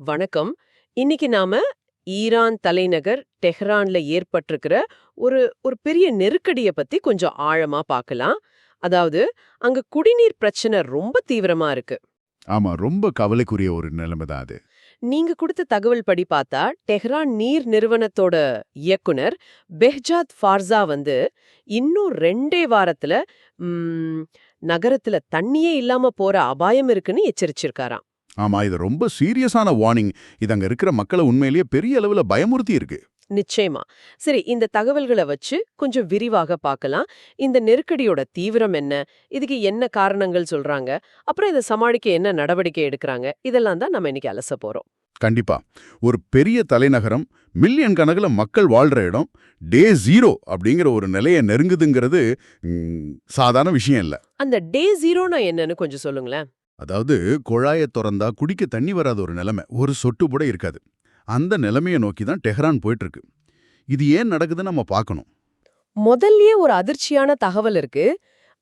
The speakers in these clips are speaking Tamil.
வணக்கம். இன்னைக்கு நாம ஈரான் தலைநகர் டெஹ்ரான்ல ஏற்பட்டிருக்கிற ஒரு ஒரு பெரிய நெருக்கடிய பத்தி கொஞ்சம் ஆழமா பார்க்கலாம். அதாவது அங்க குடிநீர் பிரச்சனை ரொம்ப தீவிரமா இருக்கு. ஆமா ரொம்ப கவலைக்குரிய ஒரு நிலைமை தான் அது. நீங்க கொடுத்த தகவல் படி பார்த்தா டெஹ்ரான் நீர் நிறுவனத்தோட இயக்குனர் பெஹ்ஜாத் ஃபார்சா வந்து இன்னும் ரெண்டே வாரத்துல நகரத்துல தண்ணியே இல்லாம போற அபாயம் இருக்குன்னு எச்சரிச்சிருக்காராம். ஆமா இது ரொம்ப சீரியஸான வார்னிங். இது அங்க இருக்கிற மக்களை உண்மையிலேயே பெரிய அளவுல பயமுறுத்தி இருக்கு. நிச்சயமா. சரி இந்த தகவல்களை வச்சு கொஞ்சம் விரிவாக பார்க்கலாம். இந்த நெருக்கடியோட தீவிரம் என்ன? இதுக்கு என்ன காரணங்கள் சொல்றாங்க? அப்புறம் இதை சமாளிக்க என்ன நடவடிக்கை எடுக்கறாங்க? இதெல்லாம் தான் நம்ம இன்னைக்கு அலச போறோம். கண்டிப்பா. ஒரு பெரிய தலைநகரம் மில்லியன் கணக்குல மக்கள் வாழ்ற இடம் டே ஜீரோ அப்படிங்கிற ஒரு நிலையை நெருங்குதுங்கிறது சாதாரண விஷயம் இல்ல. அந்த டே ஜீரோனா என்னன்னு கொஞ்சம் சொல்லுங்களேன். அதாவது குழாயை திறந்தா குடிக்க தண்ணி வராத ஒரு நிலைமை ஒரு சொட்டு கூட இருக்காது. அந்த நிலைமையை நோக்கி தான் டெஹ்ரான் போயிட்டு இருக்கு இது ஏன் நடக்குதுன்னு நம்ம பார்க்கணும். முதல்லயே ஒரு அதிர்ச்சியான தகவல் இருக்கு.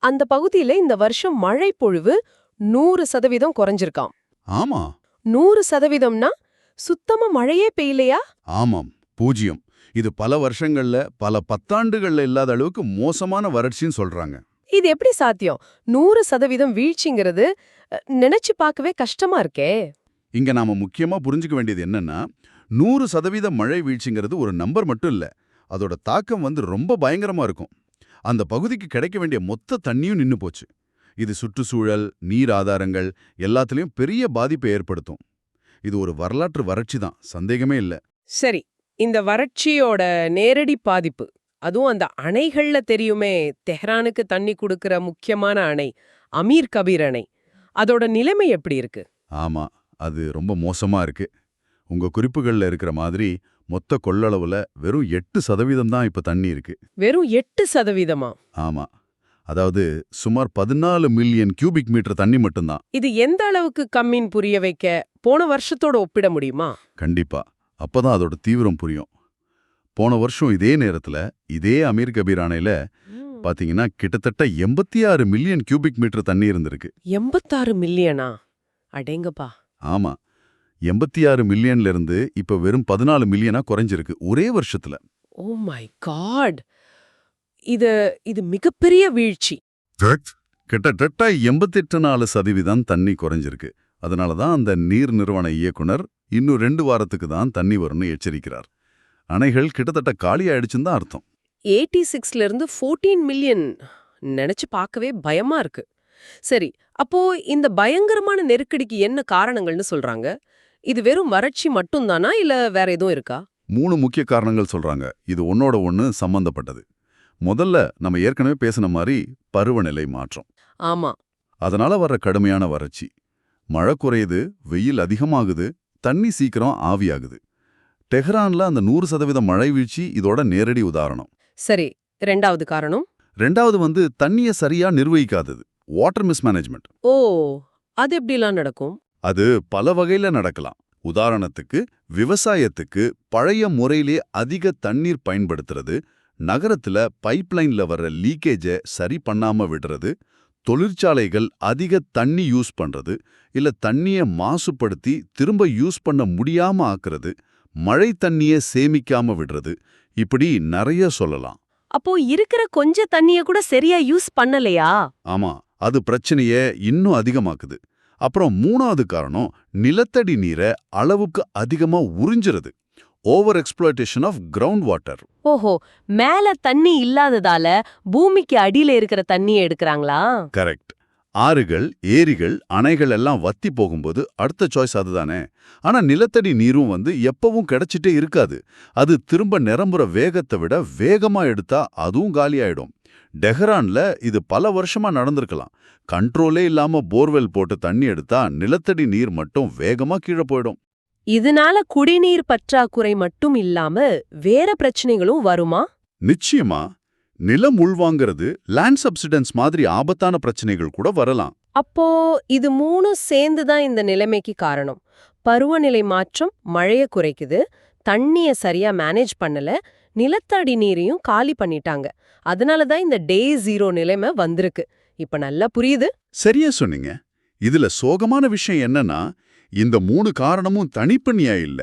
அந்த பகுதியில இந்த வருஷம் மழை பொழிவு நூறு சதவீதம் குறைஞ்சிருக்காம். ஆமா. நூறு சதவீதம்னா சுத்தமா மழையே பெய்யலையா? ஆமாம் பூஜ்யம் இது பல வருஷங்கள்ல பல பத்தாண்டுகள்ல இல்லாத அளவுக்கு மோசமான வறட்சின்னு சொல்றாங்க. இது எப்படி சாத்தியம்? நூறு சதவீதம் வீழ்ச்சிங்கிறது நினைச்சு பார்க்கவே கஷ்டமா இருக்கே. இங்க நாம முக்கியமா புரிஞ்சுக்க வேண்டியது என்னன்னா நூறு சதவீத மழை வீழ்ச்சிங்கிறது ஒரு நம்பர் மட்டும் இல்ல. அதோட தாக்கம் வந்து ரொம்ப பயங்கரமா இருக்கும். அந்த பகுதிக்கு கிடைக்க வேண்டிய மொத்த தண்ணியும் நின்னு போச்சு. இது சுற்றுச்சூழல் நீர் ஆதாரங்கள் எல்லாத்துலயும் பெரிய பாதிப்பை ஏற்படுத்தும். இது ஒரு வரலாற்று வறட்சி தான் சந்தேகமே இல்ல. சரி இந்த வறட்சியோட நேரடி பாதிப்பு. அதுவும் அந்த அணைகள்ல தெரியுமே தெஹ்ரானுக்கு தண்ணி கொடுக்கிற முக்கியமான அணை அமீர் கபீர் அணை. அதோட நிலைமை எப்படி இருக்கு? ஆமா அது ரொம்ப மோசமா இருக்கு. உங்க குறிப்புகள்ல இருக்கிற மாதிரி மொத்த கொள்ளளவுல வெறும் எட்டு சதவீதம் தான் இப்ப தண்ணி இருக்கு. வெறும் எட்டு சதவீதமா? ஆமா. அதாவது சுமார் பதினாலு மில்லியன் கியூபிக் மீட்டர் தண்ணி மட்டும்தான். இது எந்த அளவுக்கு கம்மின்னு புரிய வைக்க போன வருஷத்தோட ஒப்பிட முடியுமா? கண்டிப்பா. அப்பதான் அதோட தீவிரம் புரியும். போன வருஷம் இதே நேரத்துல இதே அமீர் கபீர் அணையில பாத்தீங்கன்னா கிட்டத்தட்ட எண்பத்தி ஆறு மில்லியன் கியூபிக் மீட்டர் தண்ணி இருந்திருக்கு. எண்பத்தாறு மில்லியனா? அடேங்கப்பா. ஆமா. எண்பத்தி ஆறு மில்லியன்ல இருந்து இப்ப வெறும் பதினாலு மில்லியனா குறைஞ்சிருக்கு ஒரே வருஷத்துல. Oh my God. இது இது மிகப்பெரிய வீழ்ச்சி. கிட்டத்தட்ட எண்பத்தெட்டு நாலு சதவீதம் தண்ணி குறைஞ்சிருக்கு. அதனால தான் அந்த நீர் நிறுவன இயக்குனர் இன்னும் ரெண்டு வாரத்துக்கு தான் தண்ணி வரும்னு எச்சரிக்கிறார். அணைகள் கிட்டத்தட்ட காலி ஆயிடுச்சுன்னு தான் அர்த்தம். எயிட்டி சிக்ஸ்ல இருந்து ஃபோர்டீன் மில்லியன் நினைச்சு பார்க்கவே பயமா இருக்கு. சரி அப்போ இந்த பயங்கரமான நெருக்கடிக்கு என்ன காரணங்கள்னு சொல்றாங்க? இது வெறும் வறட்சி மட்டும்தானா? இல்ல வேற எதுவும் இருக்கா? மூணு முக்கிய காரணங்கள் சொல்றாங்க. இது ஒன்னோட ஒன்று சம்பந்தப்பட்டது. முதல்ல நம்ம ஏற்கனவே பேசின மாதிரி பருவநிலை மாற்றம். ஆமா. அதனால வர்ற கடுமையான வறட்சி. மழை குறையுது வெயில் அதிகமாகுது தண்ணி சீக்கிரம் ஆவியாகுது. டெஹ்ரான்ல அந்த நூறு சதவீத மழை வீழ்ச்சி இதோட நேரடி உதாரணம். சரி ரெண்டாவது காரணம்? ரெண்டாவது வந்து தண்ணியை சரியா நிர்வகிக்காதது. வாட்டர் மிஸ்மேனேஜ்மெண்ட் ஓ அது எப்படிலாம் நடக்கும்? அது பல வகையில நடக்கலாம். உதாரணத்துக்கு விவசாயத்துக்கு பழைய முறையிலே அதிக தண்ணீர் பயன்படுத்துறது நகரத்துல பைப்லைன்ல வர்ற லீக்கேஜை சரி பண்ணாம விடுறது தொழிற்சாலைகள் அதிக தண்ணி யூஸ் பண்றது இல்ல தண்ணிய மாசுபடுத்தி திரும்ப யூஸ் பண்ண முடியாம ஆக்குறது மழை தண்ணிய சேமிக்காம விடுறது. இப்படி நிறைய சொல்லலாம். அப்போ இருக்கிற கொஞ்ச தண்ணிய கூட சரியா யூஸ் பண்ணலையா? ஆமா அது பிரச்சனைய இன்னும் அதிகமாக்குது. அப்புறம் மூணாவது காரணம் நிலத்தடி நீரை அளவுக்கு அதிகமா உறிஞ்சுறது. Over exploitation of ground water. ஓஹோ மேல தண்ணி இல்லாததால பூமிக்கு அடியில இருக்கிற தண்ணியை எடுக்கறாங்களா? கரெக்ட். ஆறுகள் ஏரிகள் அணைகள் எல்லாம் வத்தி போகும்போது அடுத்த சாய்ஸ் அதுதானே. ஆனா நிலத்தடி நீரும் வந்து எப்பவும் கிடைச்சிட்டே இருக்காது. அது திரும்ப நிரம்புற வேகத்தை விட வேகமா எடுத்தா அதுவும் காலியாயிடும். டெஹ்ரான்ல இது பல வருஷமா நடந்திருக்கலாம். கண்ட்ரோலே இல்லாம போர்வெல் போட்டு தண்ணி எடுத்தா நிலத்தடி நீர் மட்டும் வேகமா கீழே போயிடும். இதனால குடிநீர் பற்றாக்குறை மட்டும் இல்லாம வேற பிரச்சனைகளும் வருமா? நிச்சயமா. நிலம் உள்வாங்கிறது லேண்ட் சப்சிடன்ஸ் மாதிரி ஆபத்தான பிரச்சனைகள் கூட வரலாம். அப்போ இது மூணும் சேர்ந்து தான் இந்த நிலைமைக்கு காரணம். பருவநிலை மாற்றம் மழைய குறைக்குது தண்ணிய சரியா மேனேஜ் பண்ணல நிலத்தடி நீரையும் காலி பண்ணிட்டாங்க. அதனால தான் இந்த டே ஜீரோ நிலைமை வந்திருக்கு. இப்ப நல்லா புரியுது? சரியா சொன்னீங்க. இதுல சோகமான விஷயம் என்னன்னா இந்த மூணு காரணமும் தனிப்பண்ணியா இல்ல.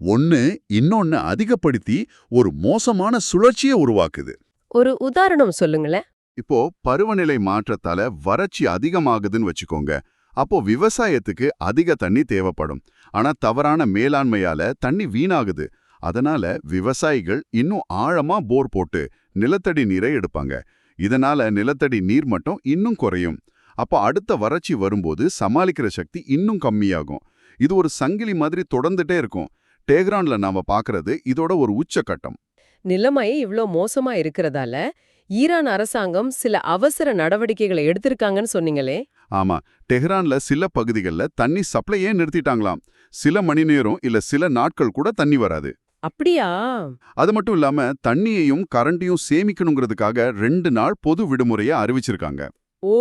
ஒன்னு இன்னொன்னு அதிகப்படுத்தி ஒரு மோசமான சுழற்சியை உருவாக்குது. ஒரு உதாரணம் சொல்லுங்களேன். இப்போ பருவநிலை மாற்றத்தால வறட்சி அதிகமாகுதுன்னு வச்சுக்கோங்க. அப்போ விவசாயத்துக்கு அதிக தண்ணி தேவைப்படும். ஆனா தவறான மேலாண்மையால தண்ணி வீணாகுது. அதனால விவசாயிகள் இன்னும் ஆழமா போர் போட்டு நிலத்தடி நீரை எடுப்பாங்க. இதனால நிலத்தடி நீர் மட்டம் இன்னும் குறையும். அப்போ அடுத்த வறட்சி வரும்போது சமாளிக்கிற சக்தி இன்னும் கம்மியாகும். இது ஒரு சங்கிலி மாதிரி தொடர்ந்துட்டே இருக்கும். டேக்ரான்ல நாம பார்க்கறது இதோட ஒரு உச்சக்கட்டம். நிலைமை இவ்ளோ மோசமா இருக்கிறதால ஈரான் அரசாங்கம் சில அவசர நடவடிக்கைகளை எடுத்திருக்காங்கன்னு சொன்னீங்களே? ஆமா. டெஹ்ரான்ல சில பகுதிகளில் தண்ணி சப்ளையே நிறுத்திட்டாங்களாம். சில மணி நேரம் இல்ல சில நாட்கள் கூட தண்ணி வராது. அப்படியா? அது மட்டும் இல்லாம தண்ணியையும் கரண்டையும் சேமிக்கணுங்கிறதுக்காக ரெண்டு நாள் பொது விடுமுறையை அறிவிச்சிருக்காங்க. ஓ!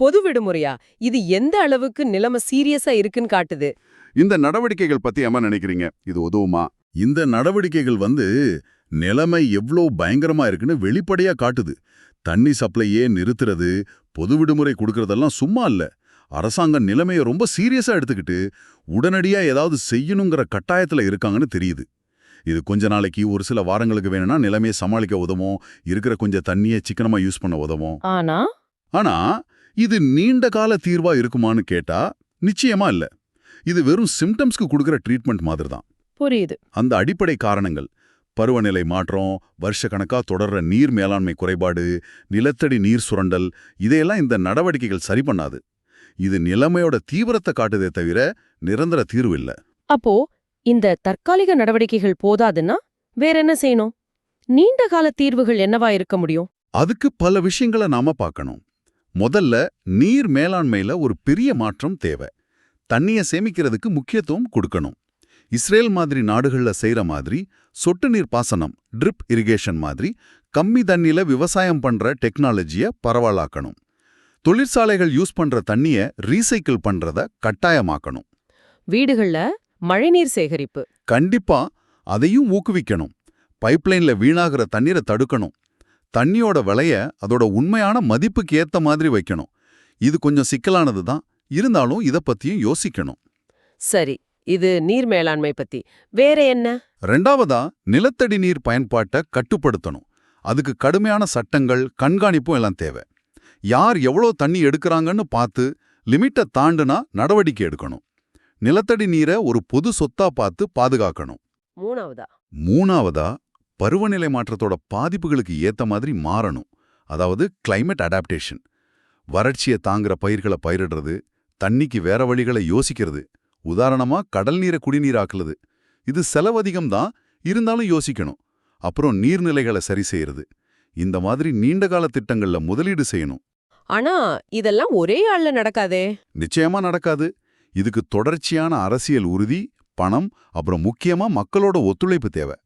பொது விடுமுறையா? இது எந்த அளவுக்கு நிலைமை சீரியஸா இருக்குன்னு காட்டுது? இந்த நடவடிக்கைகள் பத்தி என்ன நினைக்கிறீங்க? இது உதவுமா? இந்த நடவடிக்கைகள் வந்து நிலைமை எவ்வளோ பயங்கரமா இருக்குன்னு வெளிப்படையா காட்டுது. தண்ணி சப்ளையே நிறுத்துறது பொது விடுமுறை கொடுக்கறதெல்லாம் சும்மா இல்ல. அரசாங்கம் நிலைமையை ரொம்ப சீரியஸா எடுத்துக்கிட்டு உடனடியா ஏதாவது செய்யணுங்கிற கட்டாயத்துல இருக்காங்கன்னு தெரியுது. இது கொஞ்ச நாளைக்கு ஒரு சில வாரங்களுக்கு வேணும்னா நிலைமையை சமாளிக்க உதவும் இருக்கிற கொஞ்சம் தண்ணியை சிக்கனமா யூஸ் பண்ண உதவும். ஆனா? ஆனா இது நீண்ட கால தீர்வா இருக்குமான்னு கேட்டா நிச்சயமா இல்ல. இது வெறும் சிம்டம்ஸ்க்கு கொடுக்கிற ட்ரீட்மெண்ட் மாதிரி தான் புரியுது. அந்த அடிப்படை காரணங்கள். பருவநிலை மாற்றம் வருஷக்கணக்கா தொடர்ற நீர் மேலாண்மை குறைபாடு நிலத்தடி நீர் சுரண்டல் இதையெல்லாம் இந்த நடவடிக்கைகள் சரி பண்ணாது. இது நிலைமையோட தீவிரத்தை காட்டுதே தவிர நிரந்தர தீர்வு இல்ல. அப்போ இந்த தற்காலிக நடவடிக்கைகள் போதாதுன்னா வேற என்ன செய்யணும்? நீண்ட கால தீர்வுகள் என்னவா இருக்க முடியும்? அதுக்கு பல விஷயங்களை நாம பார்க்கணும். முதல்ல நீர் மேலாண்மையில ஒரு பெரிய மாற்றம் தேவை. தண்ணிய சேமிக்கிறதுக்கு முக்கியத்துவம் கொடுக்கணும். இஸ்ரேல் மாதிரி நாடுகள்ல செய்யற மாதிரி சொட்டு நீர் பாசனம் ட்ரிப் இரிகேஷன் மாதிரி கம்மி தண்ணியில விவசாயம் பண்ற டெக்னாலஜிய பரவலாக்கணும். தொழிற்சாலைகள் யூஸ் பண்ற தண்ணிய ரீசைக்கிள் பண்றத கட்டாயமாக்கணும். வீடுகள்ல மழைநீர் சேகரிப்பு. கண்டிப்பா அதையும் ஊக்குவிக்கணும். பைப்லைன்ல வீணாகிற தண்ணீரை தடுக்கணும். தண்ணியோட விலைய அதோட உண்மையான மதிப்புக்கு ஏத்த மாதிரி வைக்கணும். இது கொஞ்சம் சிக்கலானது தான். இருந்தாலும் இத பத்தியும் யோசிக்கணும். சரி இது நீர் மேலாண்மை பத்தி. வேற என்ன? ரெண்டாவதா நிலத்தடி நீர் பயன்பாட்டை கட்டுப்படுத்தணும். அதுக்கு கடுமையான சட்டங்கள் கண்காணிப்பும் எல்லாம் தேவை. யார் எவ்வளோ தண்ணி எடுக்கறாங்கன்னு பார்த்து லிமிட்டை தாண்டுனா நடவடிக்கை எடுக்கணும். நிலத்தடி நீரை ஒரு பொது சொத்தா பார்த்து பாதுகாக்கணும். மூணாவதா? மூணாவதா பருவநிலை மாற்றத்தோட பாதிப்புகளுக்கு ஏத்த மாதிரி மாறணும். அதாவது climate அடாப்டேஷன் வறட்சியை தாங்குற பயிர்களை பயிரிடுறது தண்ணிக்கு வேற வழிகளை யோசிக்கிறது உதாரணமா கடல் நீரை குடிநீராக்குறது இது செலவதிகம் தான் இருந்தாலும் யோசிக்கணும். அப்புறம் நீர்நிலைகளை சரி செய்யறது. இந்த மாதிரி நீண்டகால திட்டங்கள்ல முதலீடு செய்யணும். ஆனா இதெல்லாம் ஒரே ஆள்ல நடக்காதே? நிச்சயமா நடக்காது. இதுக்கு தொடர்ச்சியான அரசியல் உறுதி பணம் அப்புறம் முக்கியமா மக்களோட ஒத்துழைப்பு தேவை.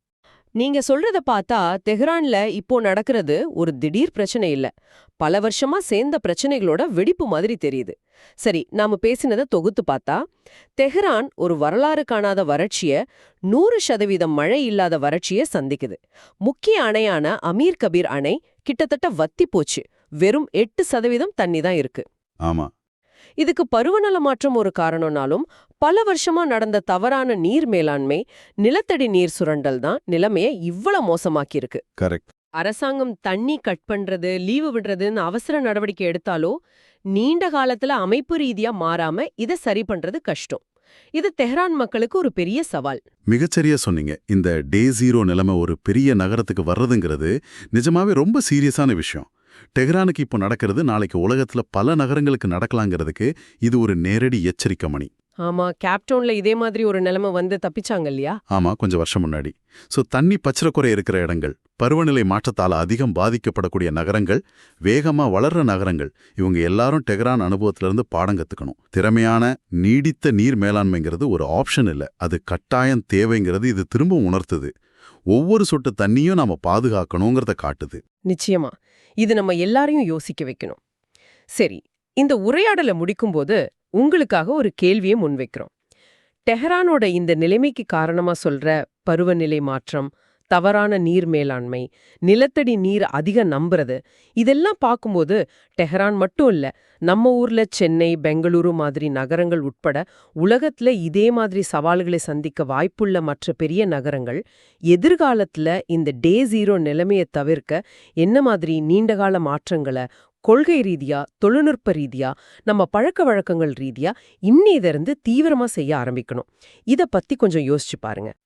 நீங்க சொல்றத பார்த்தா தெஹ்ரான்ல இப்போ நடக்கிறது ஒரு திடீர் பிரச்சனை இல்ல. பல வருஷமா சேர்ந்த பிரச்சனைகளோட வெடிப்பு மாதிரி தெரியுது. சரி நாம பேசினத தொகுத்து பார்த்தா தெஹ்ரான் ஒரு வரலாறு காணாத வறட்சிய நூறு சதவீதம் மழை இல்லாத வறட்சிய சந்திக்குது. முக்கிய அணையான அமீர் கபீர் அணை கிட்டத்தட்ட வத்தி போச்சு. வெறும் எட்டு சதவீதம் தண்ணி தான் இருக்கு. ஆமா. இதுக்கு பருவநல மாற்றம் ஒரு காரணம்னாலும் பல வருஷமா நடந்த தவறான நீர் மேலாண்மை நிலத்தடி நீர் சுரண்டல் தான் நிலைமைய இவ்வளவு மோசமாக்கி இருக்கு கரெக்ட் அரசாங்கம் தண்ணி கட் பண்றது லீவு விடுறதுன்னு அவசர நடவடிக்கை எடுத்தாலோ நீண்ட காலத்துல அமைப்பு ரீதியா மாறாம இத சரி பண்றது கஷ்டம். இது தெஹ்ரான் மக்களுக்கு ஒரு பெரிய சவால். மிகச்சரியா சொன்னீங்க. இந்த டே ஜீரோ நிலைமை ஒரு பெரிய நகரத்துக்கு வர்றதுங்கிறது நிஜமாவே ரொம்ப சீரியஸான விஷயம். டெஹ்ரானுக்கு இப்போ நடக்கிறது நாளைக்கு உலகத்துல பல நகரங்களுக்கு நடக்கலாங்கிறதுக்கு இது ஒரு நேரடி எச்சரிக்கை மணி. ஆமா கேப்டவுன்ல இதே மாதிரி ஒரு நிலைமை வந்து தப்பிச்சாங்க இல்லையா? ஆமா கொஞ்சம் வருஷம் முன்னாடி. சோ தண்ணி பற்றாக்குறை இருக்கிற இடங்கள் பருவநிலை மாற்றத்தால அதிகம் பாதிக்கப்படக்கூடிய நகரங்கள் வேகமா வளர்ற நகரங்கள் இவங்க எல்லாரும் டெஹ்ரான் அனுபவத்திலிருந்து பாடம் கத்துக்கணும். திறமையான நீடித்த நீர் மேலாண்மைங்கிறது ஒரு ஆப்ஷன் இல்ல. அது கட்டாயம் தேவைங்கிறது இது திரும்ப உணர்த்துது. ஒவ்வொரு சொட்டு தண்ணியும் நாம பாதுகாக்கணுங்கிறத காட்டுது. நிச்சயமா. இது நம்ம எல்லாரையும் யோசிக்க வைக்கணும். சரி இந்த உரையாடலை முடிக்கும்போது உங்களுக்காக ஒரு கேள்வியை முன்வைக்கிறோம். டெஹரானோட இந்த நிலைமைக்கு காரணமா சொல்ற பருவநிலை மாற்றம் தவறான நீர் மேலாண்மை நிலத்தடி நீர் அதிக நம்புறது இதெல்லாம் பார்க்கும்போது டெஹரான் மட்டும் இல்ல நம்ம ஊர்ல சென்னை பெங்களூரு மாதிரி நகரங்கள் உட்பட உலகத்துல இதே மாதிரி சவால்களை சந்திக்க வாய்ப்புள்ள மற்ற பெரிய நகரங்கள் எதிர்காலத்துல இந்த டே ஜீரோ நிலைமையை தவிர்க்க என்ன மாதிரி நீண்டகால மாற்றங்களை கொள்கை ரீதியா தொழில்நுட்ப ரீதியா நம்ம பழக்க வழக்கங்கள் ரீதியா இன்னிதிருந்து தீவிரமா செய்ய ஆரம்பிக்கணும். இத பத்தி கொஞ்சம் யோசிச்சு பாருங்க.